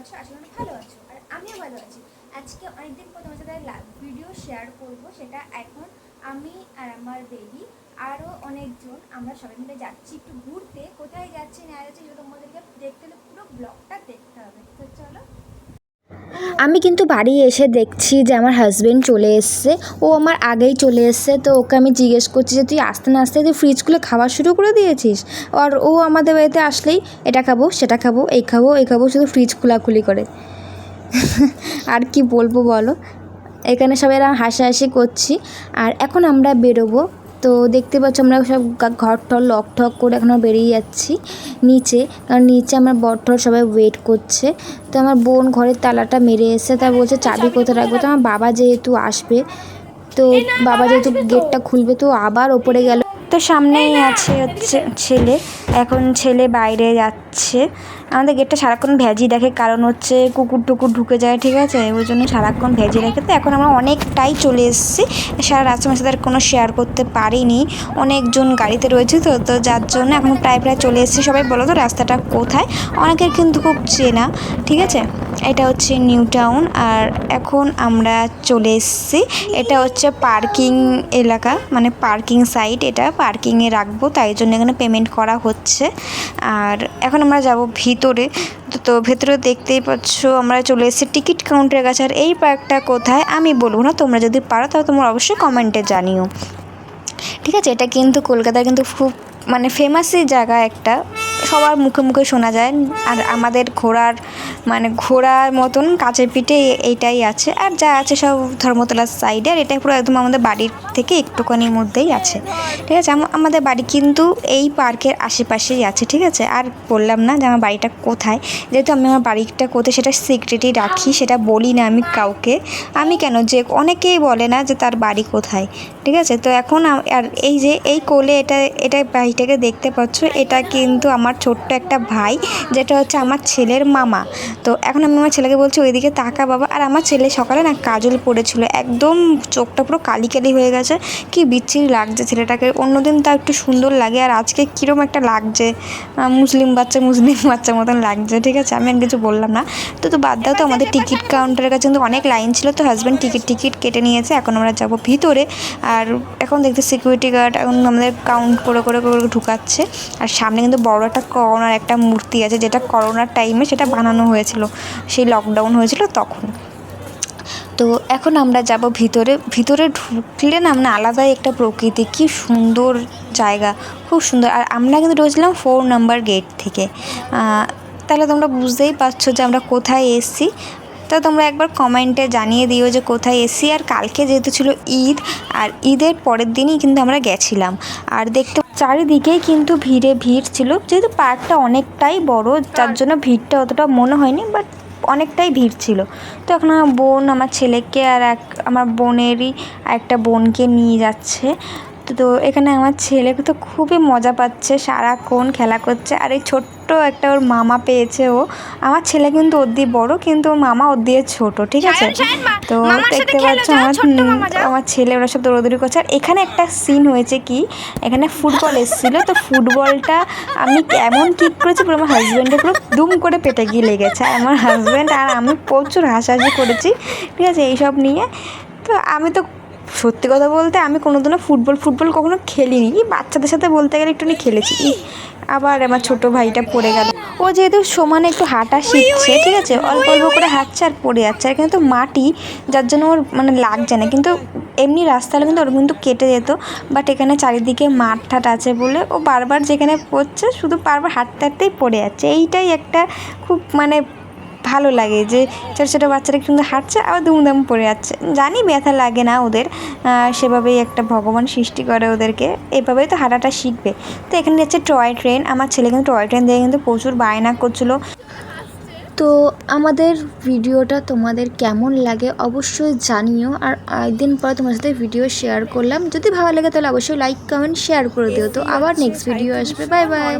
আছো? আশা করি ভালো আছো। আর আমিও ভালো আছি। আজকে অনেকদিন পর তোমার সাথে ভিডিও শেয়ার করব। সেটা এখন আমি আর আমার বেবি আরও অনেকজন, আমরা সবাই মিলে যাচ্ছি একটু ঘুরতে। কোথায় যাচ্ছি, না যাচ্ছি, সেটা তোমাদেরকে দেখতে হলে পুরো ব্লগটা দেখতে হবে। চলো আমি কিন্তু বাড়ি এসে দেখছি যে আমার হাজব্যান্ড চলে এসছে। ও আমার আগেই চলে এসছে, তো ওকে আমি জিজ্ঞেস করছি যে, তুই আসতে না আসতে তুই ফ্রিজ খুলে খাওয়া শুরু করে দিয়েছিস? আর ও আমাদের বাড়িতে আসলেই, এটা খাব, সেটা খাব, এই খাব এই খাব, শুধু ফ্রিজ খোলাখুলি করে। আর কি বলব বলো? এখানে সবাই হাসাহাসি করছি। আর এখন আমরা বেরোবো তো দেখতে পাচ্ছ আমরা সব ঘর টর লক ঠক করে এখন বেরিয়ে যাচ্ছি নিচে। কারণ নিচে আমার বরঠর সবাই ওয়েট করছে। তো আমার বোন ঘরের তালাটা মেরে এসে তা বলছে, চাবি কোথায় রাখব? তো আমার বাবা যেহেতু আসবে, তো বাবা যেহেতু গেটটা খুলবে, তো আবার ওপরে গেল। তো সামনেই আছে হচ্ছে ছেলে। এখন ছেলে বাইরে যাচ্ছে। আমাদের গেটটা সারাক্ষণ ভ্যাজি দেখে, কারণ হচ্ছে কুকুর টুকুর ঢুকে যায়, ঠিক আছে? ওই জন্য সারাক্ষণ ভ্যাজি রাখে তো এখন আমরা অনেকটাই চলে এসেছি। সারা রাস্তা আমার সাথে আর কোনো শেয়ার করতে পারিনি। অনেকজন গাড়িতে রয়েছে তো তো যার জন্য এখন প্রায় প্রায় চলে এসেছি। সবাই বলো তো রাস্তাটা কোথায়? অনেকের কিন্তু খুব চেনা, ঠিক আছে? এটা হচ্ছে নিউ টাউন আর এখন আমরা চলে এসেছি। এটা হচ্ছে পার্কিং এলাকা মানে পার্কিং সাইট এটা, পার্কিংয়ে রাখব, তাই জন্য এখানে পেমেন্ট করা হচ্ছে। আর এখন আমরা যাব ভিতরে। তো ভেতরে দেখতেই পাচ্ছ আমরা চলে এসেছি টিকিট কাউন্টারের কাছে। আর এই পার্কটা কোথায় আমি বলব না, তোমরা যদি পারো তাহলে তোমরা অবশ্যই কমেন্টে জানিও। ঠিক আছে, এটা কিন্তু কলকাতার কিন্তু খুব মানে ফেমাসই জায়গা একটা। সবার মুখে মুখে শোনা যায়। আর আমাদের ঘোরার মানে ঘোরার মতন কাছে পিঠে এইটাই আছে। আর যা আছে সব ধর্মতলার সাইডে আর এটা পুরো একদম আমাদের বাড়ির থেকে একটুখানির মধ্যেই আছে। ঠিক আছে? আমাদের বাড়ি কিন্তু এই পার্কের আশেপাশেই আছে। ঠিক আছে? আর বললাম না যে আমার বাড়িটা কোথায়। যেহেতু আমি আমার বাড়িটা কোথায় সেটা সিক্রেটই রাখি, সেটা বলি না আমি কাউকে। আমি কেন? যে অনেকেই বলে না যে তার বাড়ি কোথায়। ঠিক আছে? তো এখন আর এই যে এই কোলে এটা এটা বাড়িটাকে দেখতে পাচ্ছ, এটা কিন্তু আমার ছোট্ট একটা ভাই, যেটা হচ্ছে আমার ছেলের মামা। তো এখন আমি আমার ছেলেকে বলছি, ওইদিকে তাকা বাবা। আর আমার ছেলে সকালে না কাজল পড়েছিল, একদম চোখটা পুরো কালি কালি হয়ে গেছে। কি বিচ্ছিরি লাগছে ছেলেটাকে। অন্যদিন তা একটু সুন্দর লাগে, আর আজকে কীরকম একটা লাগছে। মুসলিম বাচ্চা, মুসলিম বাচ্চার মতন লাগছে, ঠিক আছে? আমি আর কিছু বললাম না। তো তো বাদ দাও তো, আমাদের টিকিট কাউন্টারের কাছে কিন্তু অনেক লাইন ছিল। তো হাজব্যান্ড টিকিট টিকিট কেটে নিয়েছে, এখন আমরা যাব ভিতরে। আর এখন দেখতে সিকিউরিটি গার্ড এখন আমাদের কাউন্ট করে করে করে ঢুকাচ্ছে। আর সামনে কিন্তু বড় একটা করোনার একটা মূর্তি আছে, যেটা করোনার টাইমে সেটা বানানো হয়েছিল। সেই লকডাউন হয়েছিল তখন। তো এখন আমরা যাব ভিতরে। ভিতরে ঢুকলে না আমরা আলাদাই একটা প্রকৃতি। কি সুন্দর জায়গা, খুব সুন্দর। আর আমরা কিন্তু ঢুকেছিলাম ফোর নাম্বার গেট থেকে। তাহলে তোমরা বুঝতেই পারছ যে আমরা কোথায় এসেছি। তা তোমরা একবার কমেন্টে জানিয়ে দিও যে কোথায় এসেছি। আর কালকে যেহেতু ছিল ঈদ, আর ঈদের পরের দিনই কিন্তু আমরা গেছিলাম। আর দেখতে চারিদিকেই কিন্তু ভিড়ে ভিড় ছিল। যেহেতু পার্কটা অনেকটাই বড়, যার জন্য ভিড়টা অতটা মনে হয়নি বাট অনেকটাই ভিড় ছিল। তো এখন আমার বোন, আমার ছেলেকে আর এক আমার বোনেরই একটা বোনকে নিয়ে যাচ্ছে। তো তো এখানে আমার ছেলে তো খুবই মজা পাচ্ছে সারাক্ষণ খেলা করছে। আর এই ছোট্ট একটা ওর মামা পেয়েছে ও। আমার ছেলে কিন্তু ওর দিয়ে বড় কিন্তু ওর মামা ওর দিয়ে ছোট ঠিক আছে? তো দেখতে পাচ্ছ আমার আমার ছেলে ওরা সব দৌড়াদৌড়ি করছে। আর এখানে একটা সিন হয়েছে কি? এখানে ফুটবল এসেছিল তো ফুটবলটা আমি এমন কিক করেছি পুরো আমার হাজব্যান্ডের পুরো দুম করে পেটে গিয়ে লেগেছে। আর আমার হাজব্যান্ড আর আমি প্রচুর হাসাহাসি করেছি ঠিক আছে এইসব নিয়ে। তো আমি তো সত্যি কথা বলতে আমি কোনোদিনও ফুটবল ফুটবল কখনো খেলিনি। বাচ্চাদের সাথে বলতে গেলে একটুখানি খেলেছি। আবার আমার ছোট ভাইটা পড়ে গেল। ও যেহেতু সমানে একটু হাঁটা শিখছে, ঠিক আছে? অল্প অল্প করে হাঁটছে আর পড়ে যাচ্ছে। আর কিন্তু মাটি, যার জন্য ওর মানে লাগছে না। কিন্তু এমনি রাস্তা হলে কিন্তু ওর কিন্তু কেটে যেত। বাট এখানে চারিদিকে মাঠ ঠাট আছে বলে ও বারবার যেখানে পড়ছে, শুধু বারবার হাঁটতে, হাঁটতেই পড়ে যাচ্ছে। এইটাই একটা খুব মানে ভালো লাগে যে ছোটো ছোটো বাচ্চারা কিন্তু হাঁটছে আবার দুমদাম পড়ে যাচ্ছে। জানি ব্যথা লাগে না ওদের সেভাবেই একটা ভগবান সৃষ্টি করে ওদেরকে এভাবেই তো হাঁটাটা শিখবে। তো এখানে যাচ্ছে টয় ট্রেন আমার ছেলে কিন্তু টয় ট্রেন দিয়ে কিন্তু প্রচুর বায়না করছিল। তো আমাদের ভিডিওটা তোমাদের কেমন লাগে অবশ্যই জানিও আর একদিন পরে তোমার সাথে ভিডিও শেয়ার করলাম। যদি ভালো লাগে তাহলে অবশ্যই লাইক কমেন্ট শেয়ার করে দিও। তো আবার নেক্সট ভিডিও আসবে। Bye bye